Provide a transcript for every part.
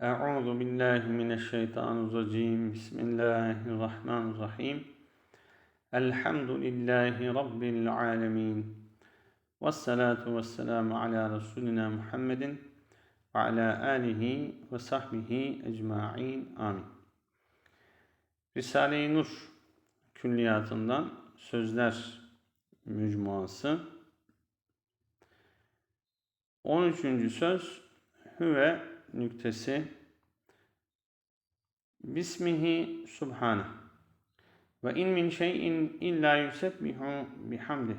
Euzu billahi mineşşeytanirracim. Bismillahirrahmanirrahim. Elhamdülillahi rabbil alamin. Ves salatu vesselam ala resulina Muhammedin ve ala alihi ve sahbihi ecmaîn. Amin. Risale-i Nur külliyatından Sözler Mücmuası 13. söz Hüve nüktesi Bismihi Subhane ve in min şeyin illa yusebbihu bihamdih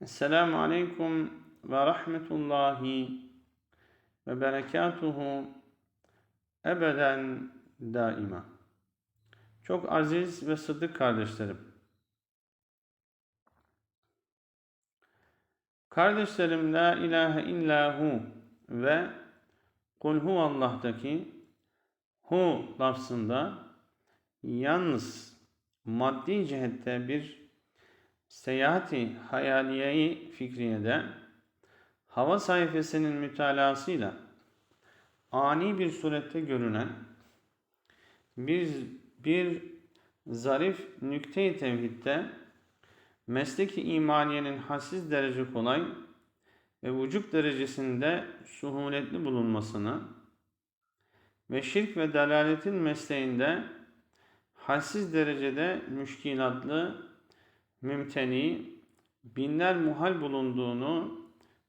Esselamu Aleyküm ve Rahmetullahi ve Berekatuhu ebeden daima. Çok aziz ve sıddık kardeşlerim. Kardeşlerim la ilahe illahu ve kul huvallah'taki hu lafzında yalnız maddi cihette bir seyahati hayaliyeyi fikriyede hava sayfasının mütalasıyla ani bir surette görünen bir, bir zarif nükte-i tevhidde mesleki imaniyenin hassiz derece kolay ve vücut derecesinde suhuletli bulunmasını ve şirk ve dalaletin mesleğinde hassiz derecede müşkilatlı, mümteni, binler muhal bulunduğunu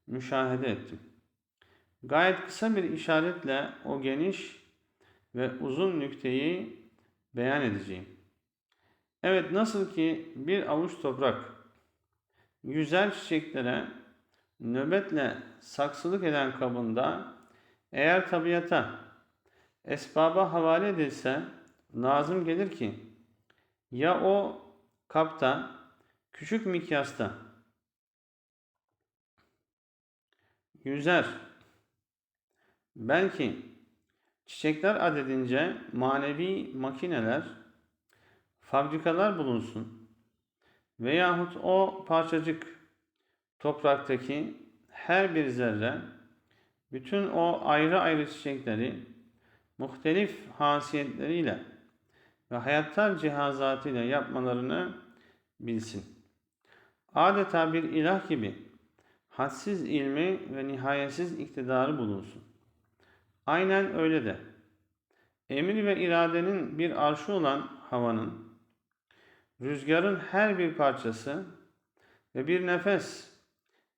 müşahede ettim. Gayet kısa bir işaretle o geniş ve uzun nükteyi beyan edeceğim. Evet nasıl ki bir avuç toprak güzel çiçeklere nöbetle saksılık eden kabında eğer tabiata, esbaba havale edilse lazım gelir ki ya o kapta küçük mikyasta yüzer belki çiçekler adedince manevi makineler, fabrikalar bulunsun veyahut o parçacık topraktaki her bir zerre bütün o ayrı ayrı çiçekleri muhtelif hasiyetleriyle ve hayattar cihazatıyla yapmalarını bilsin. Adeta bir ilah gibi hadsiz ilmi ve nihayetsiz iktidarı bulunsun. Aynen öyle de emir ve iradenin bir arşı olan havanın, rüzgarın her bir parçası ve bir nefes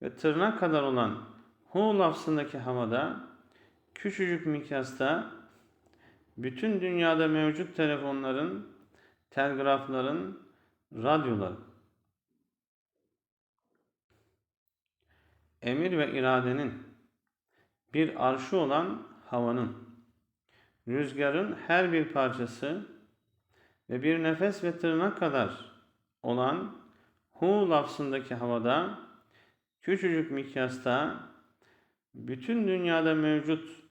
ve tırnak kadar olan hu lafzındaki havada küçücük mikyasta bütün dünyada mevcut telefonların, telgrafların, radyoların emir ve iradenin bir arşı olan havanın, rüzgarın her bir parçası ve bir nefes ve tırnak kadar olan hu lafzındaki havada küçücük mikyasta bütün dünyada mevcut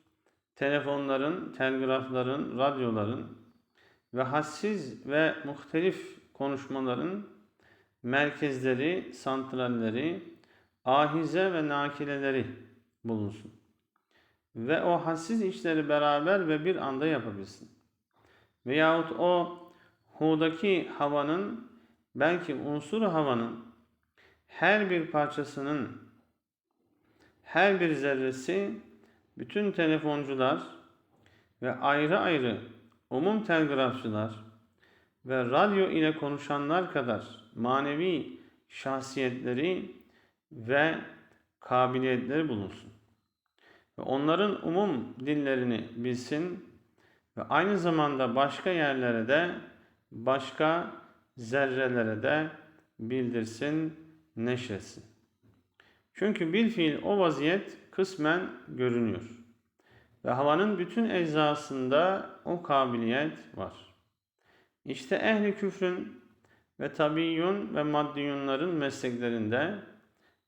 telefonların, telgrafların, radyoların ve hassiz ve muhtelif konuşmaların merkezleri, santralleri, ahize ve nakileleri bulunsun. Ve o hassiz işleri beraber ve bir anda yapabilsin. Veyahut o hudaki havanın belki unsur havanın her bir parçasının her bir zerresi bütün telefoncular ve ayrı ayrı umum telgrafçılar ve radyo ile konuşanlar kadar manevi şahsiyetleri ve kabiliyetleri bulunsun. Ve onların umum dillerini bilsin ve aynı zamanda başka yerlere de başka zerrelere de bildirsin, neşretsin. Çünkü bil fiil o vaziyet kısmen görünüyor. Ve havanın bütün eczasında o kabiliyet var. İşte ehli küfrün ve tabiyyun ve maddiyunların mesleklerinde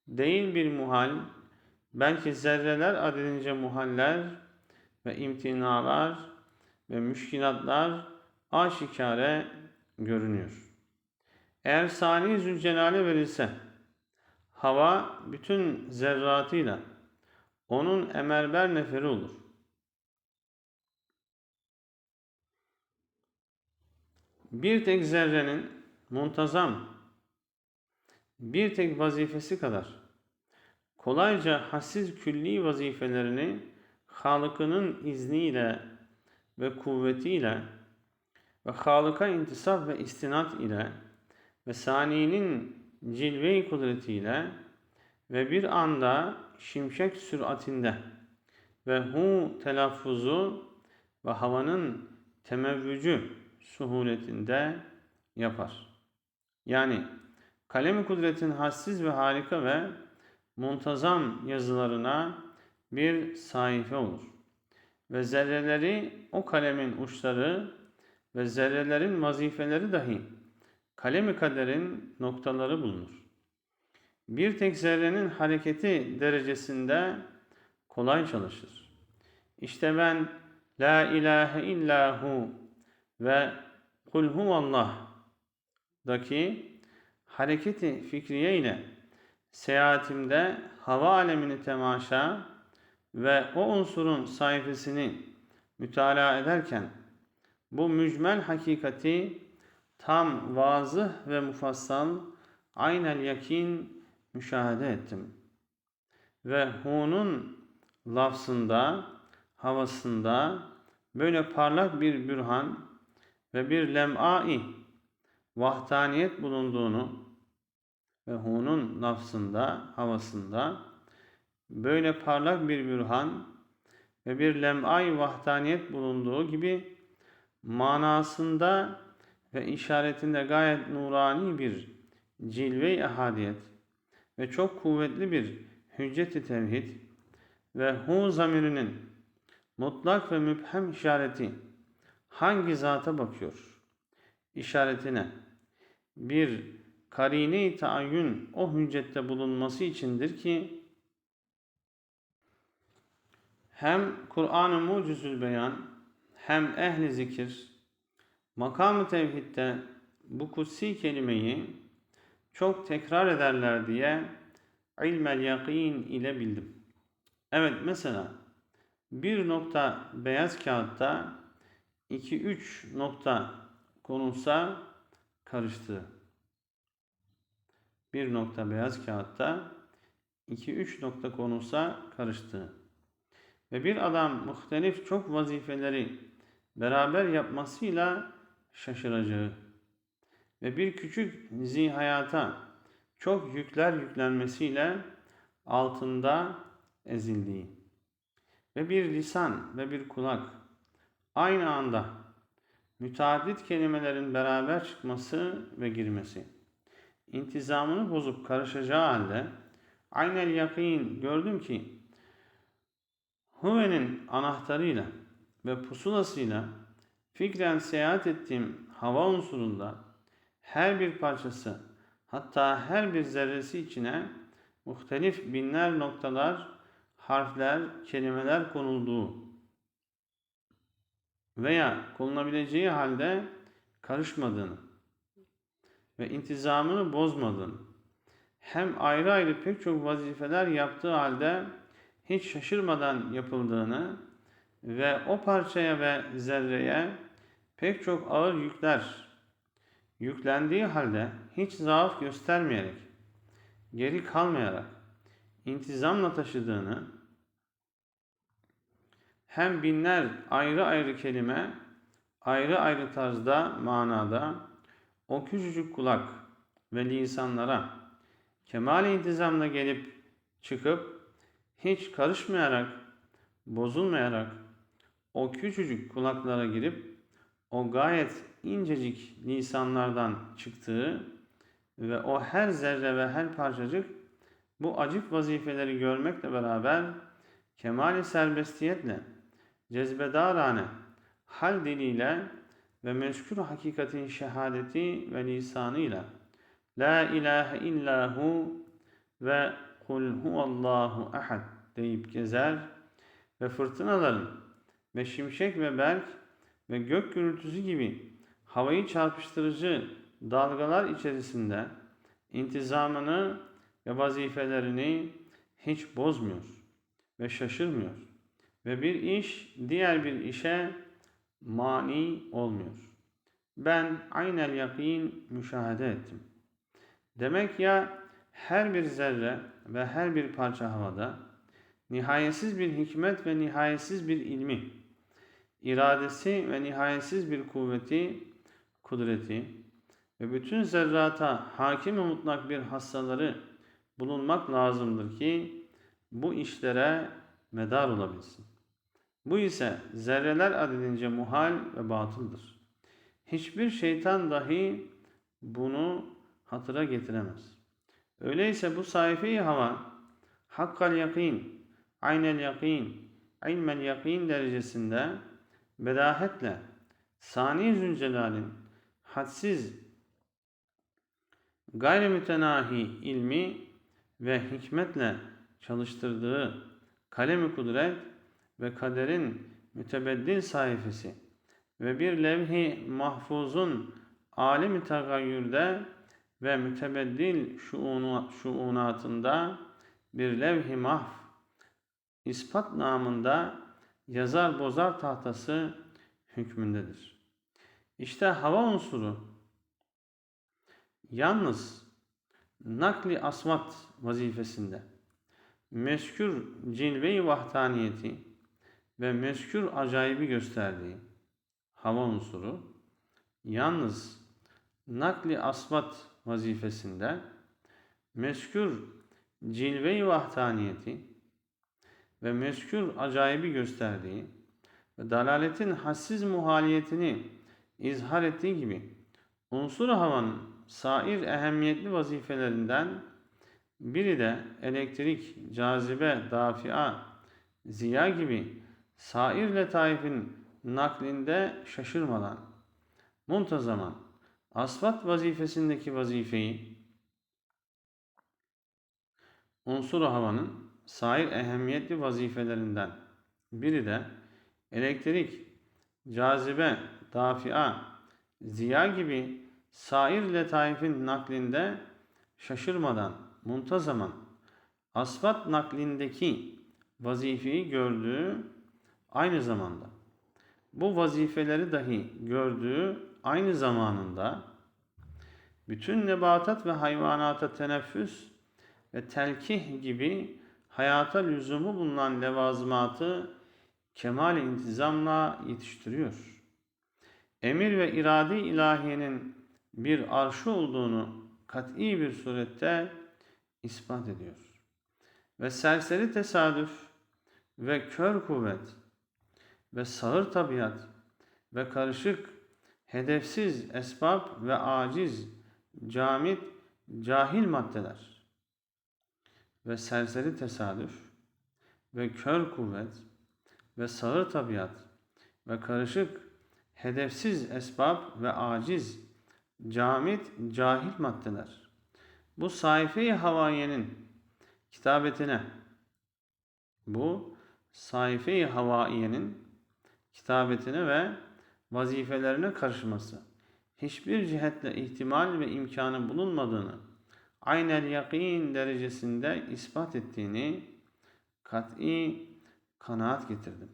değil bir muhal, belki zerreler adedince muhaller ve imtinalar ve müşkilatlar aşikare görünüyor. Eğer Sani Zülcelal'e verilse, hava bütün zerratıyla onun emelber neferi olur. Bir tek zerrenin muntazam bir tek vazifesi kadar kolayca hassiz külli vazifelerini Halık'ının izniyle ve kuvvetiyle ve Halık'a intisap ve istinat ile ve saninin cilve-i kudretiyle ve bir anda şimşek süratinde ve hu telaffuzu ve havanın temevvücü suhuletinde yapar. Yani kalem-i kudretin hassiz ve harika ve muntazam yazılarına bir sayfa olur. Ve zerreleri o kalemin uçları ve zerrelerin vazifeleri dahi kalemi kaderin noktaları bulunur. Bir tek zerrenin hareketi derecesinde kolay çalışır. İşte ben La ilahe illahu ve Kul huvallah hareketi fikriye ile seyahatimde hava alemini temaşa ve o unsurun sayfasını mütalaa ederken bu mücmel hakikati tam vazıh ve mufassal aynel yakin müşahede ettim. Ve hu'nun lafzında, havasında böyle parlak bir bürhan ve bir lem'ai vahdaniyet bulunduğunu ve hu'nun lafzında, havasında böyle parlak bir bürhan ve bir lem'ai vahdaniyet bulunduğu gibi manasında ve işaretinde gayet nurani bir cilve-i ehadiyet ve çok kuvvetli bir hüccet-i tevhid ve hu zamirinin mutlak ve müphem işareti hangi zata bakıyor? İşaretine bir karine-i taayyün o hüccette bulunması içindir ki hem Kur'an-ı Mucizül Beyan hem ehli zikir makamı tevhidde bu kutsi kelimeyi çok tekrar ederler diye ilmel yakin ile bildim. Evet mesela bir nokta beyaz kağıtta 2-3 nokta konulsa karıştı. Bir nokta beyaz kağıtta 2-3 nokta konulsa karıştı. Ve bir adam muhtelif çok vazifeleri beraber yapmasıyla şaşıracağı ve bir küçük zihayata çok yükler yüklenmesiyle altında ezildiği ve bir lisan ve bir kulak aynı anda müteaddit kelimelerin beraber çıkması ve girmesi intizamını bozup karışacağı halde aynel yakin gördüm ki Huve'nin anahtarıyla ve pusulasıyla fikren seyahat ettiğim hava unsurunda her bir parçası hatta her bir zerresi içine muhtelif binler noktalar, harfler, kelimeler konulduğu veya konulabileceği halde karışmadığını ve intizamını bozmadığını hem ayrı ayrı pek çok vazifeler yaptığı halde hiç şaşırmadan yapıldığını ve o parçaya ve zerreye pek çok ağır yükler yüklendiği halde hiç zaaf göstermeyerek, geri kalmayarak intizamla taşıdığını hem binler ayrı ayrı kelime ayrı ayrı tarzda manada o küçücük kulak ve lisanlara kemal intizamla gelip çıkıp hiç karışmayarak bozulmayarak o küçücük kulaklara girip o gayet incecik lisanlardan çıktığı ve o her zerre ve her parçacık bu acip vazifeleri görmekle beraber kemali serbestiyetle cezbedarane hal diliyle ve meskür hakikatin şehadeti ve lisanıyla La ilahe illahu ve kul huvallahu ahad deyip gezer ve fırtınaların ve şimşek ve berk ve gök gürültüsü gibi havayı çarpıştırıcı dalgalar içerisinde intizamını ve vazifelerini hiç bozmuyor ve şaşırmıyor ve bir iş diğer bir işe mani olmuyor. ben aynel yakin müşahede ettim. Demek ya her bir zerre ve her bir parça havada nihayetsiz bir hikmet ve nihayetsiz bir ilmi, iradesi ve nihayetsiz bir kuvveti, kudreti ve bütün zerrata hakim ve mutlak bir hastaları bulunmak lazımdır ki bu işlere medar olabilsin. Bu ise zerreler adedince muhal ve batıldır. Hiçbir şeytan dahi bunu hatıra getiremez. Öyleyse bu sayfayı hava hakkal yakin, aynel yakin, ilmel yakin derecesinde bedahetle Sani Zülcelal'in hadsiz gayrimütenahi ilmi ve hikmetle çalıştırdığı kalemi kudret ve kaderin mütebeddil sayfası ve bir levh-i mahfuzun alemi tagayyürde ve mütebeddil şuunatında bir levh-i mahf ispat namında yazar bozar tahtası hükmündedir. İşte hava unsuru yalnız nakli asmat vazifesinde meskür cilve-i vahdaniyeti ve meskür acayibi gösterdiği hava unsuru yalnız nakli asmat vazifesinde meskür cilve-i vahdaniyeti ve meskür acayibi gösterdiği ve dalaletin hassiz muhaliyetini izhar ettiği gibi unsur havanın sair ehemmiyetli vazifelerinden biri de elektrik, cazibe, dafia, ziya gibi sair letaifin naklinde şaşırmadan, muntazaman, asfat vazifesindeki vazifeyi unsur havanın sair ehemmiyetli vazifelerinden biri de elektrik, cazibe, dafia, ziya gibi sair letaifin naklinde şaşırmadan, muntazaman asfat naklindeki vazifeyi gördüğü aynı zamanda bu vazifeleri dahi gördüğü aynı zamanında bütün nebatat ve hayvanata teneffüs ve telkih gibi hayata lüzumu bulunan levazımatı kemal intizamla yetiştiriyor. Emir ve irade ilahiyenin bir arşı olduğunu kat'i bir surette ispat ediyor. Ve serseri tesadüf ve kör kuvvet ve sağır tabiat ve karışık, hedefsiz esbab ve aciz, camit, cahil maddeler ve serseri tesadüf ve kör kuvvet ve sağır tabiat ve karışık, hedefsiz esbab ve aciz, camit, cahil maddeler. Bu sayfayı havayenin kitabetine bu sayfayı havaiyenin kitabetine ve vazifelerine karışması hiçbir cihetle ihtimal ve imkanı bulunmadığını aynel yakin derecesinde ispat ettiğini kat'i kanaat getirdim.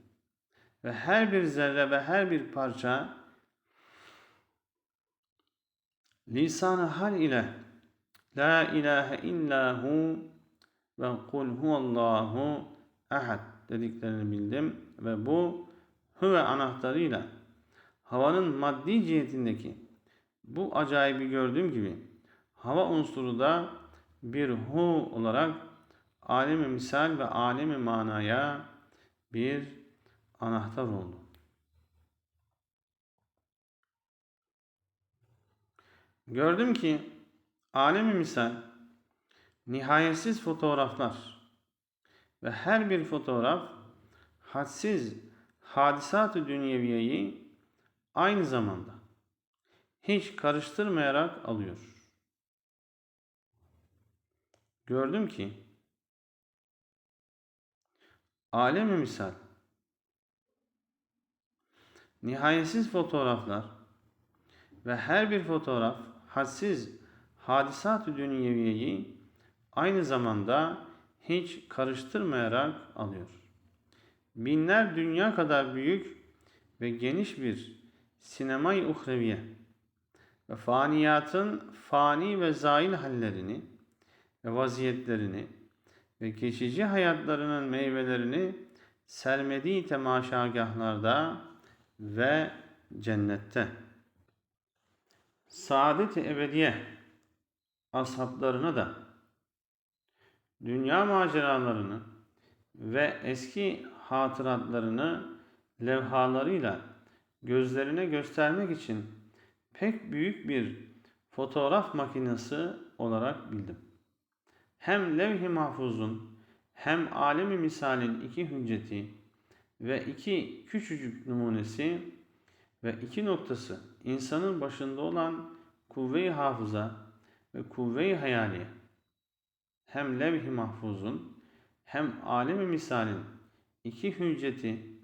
Ve her bir zerre ve her bir parça lisan hal ile La ilahe illa hu ve kul huvallahu ahad dediklerini bildim ve bu huve anahtarıyla havanın maddi cihetindeki bu acayibi gördüğüm gibi hava unsuru da bir hu olarak alemi misal ve alemi manaya bir anahtar oldu. Gördüm ki alemi misal nihayetsiz fotoğraflar ve her bir fotoğraf hadsiz hadisat-ı dünyeviyeyi aynı zamanda hiç karıştırmayarak alıyor. Gördüm ki alemi misal nihayetsiz fotoğraflar ve her bir fotoğraf hadsiz hadisat-ı dünyeviyeyi aynı zamanda hiç karıştırmayarak alıyor. Binler dünya kadar büyük ve geniş bir sinemayı uhreviye ve faniyatın fani ve zail hallerini vaziyetlerini ve geçici hayatlarının meyvelerini sermediği temaşagahlarda ve cennette. Saadet-i ebediye ashablarına da dünya maceralarını ve eski hatıratlarını levhalarıyla gözlerine göstermek için pek büyük bir fotoğraf makinesi olarak bildim. Hem levh-i mahfuzun hem alemi misalin iki hücceti ve iki küçücük numunesi ve iki noktası insanın başında olan kuvve-i hafıza ve kuvve-i hayaliye hem levh-i mahfuzun hem alemi misalin iki hücceti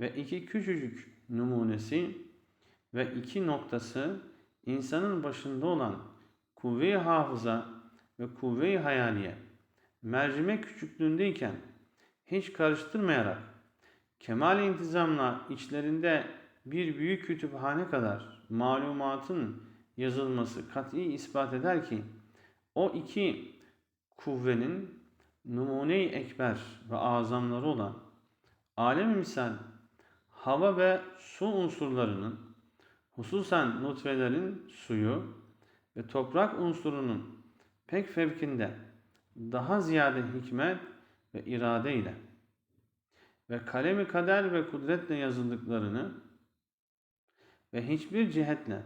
ve iki küçücük numunesi ve iki noktası insanın başında olan kuvve-i hafıza ve kuvve-i hayaliye mercimek küçüklüğündeyken hiç karıştırmayarak kemal intizamla içlerinde bir büyük kütüphane kadar malumatın yazılması kat'i ispat eder ki o iki kuvvenin numune-i ekber ve azamları olan alem misal hava ve su unsurlarının hususen nutfelerin suyu ve toprak unsurunun pek fevkinde daha ziyade hikmet ve irade ile ve kalemi kader ve kudretle yazıldıklarını ve hiçbir cihetle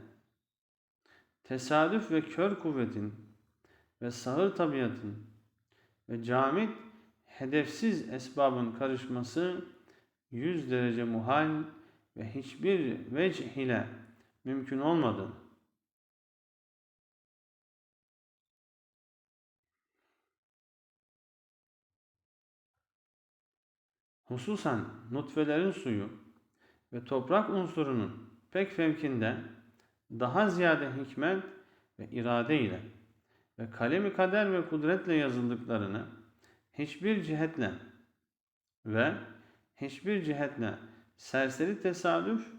tesadüf ve kör kuvvetin ve sağır tabiatın ve camit hedefsiz esbabın karışması yüz derece muhal ve hiçbir vecih ile mümkün olmadı. Hususen nutfelerin suyu ve toprak unsurunun pek fevkinde daha ziyade hikmet ve irade ile ve kalemi kader ve kudretle yazıldıklarını hiçbir cihetle ve hiçbir cihetle serseri tesadüf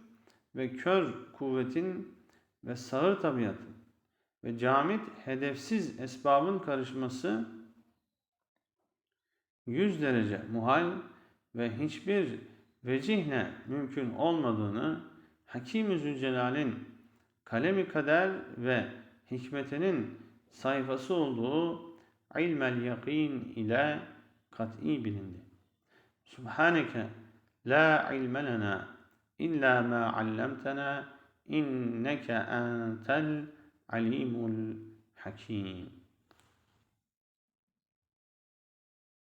ve kör kuvvetin ve sağır tabiatın ve camit hedefsiz esbabın karışması yüz derece muhal ve hiçbir vecihle mümkün olmadığını Hakim-i Zülcelal'in kalemi kader ve hikmetinin sayfası olduğu ilmel yakin ile kat'i bilindi. Subhaneke la ilme illa ma allamtena inneke entel alimul hakim.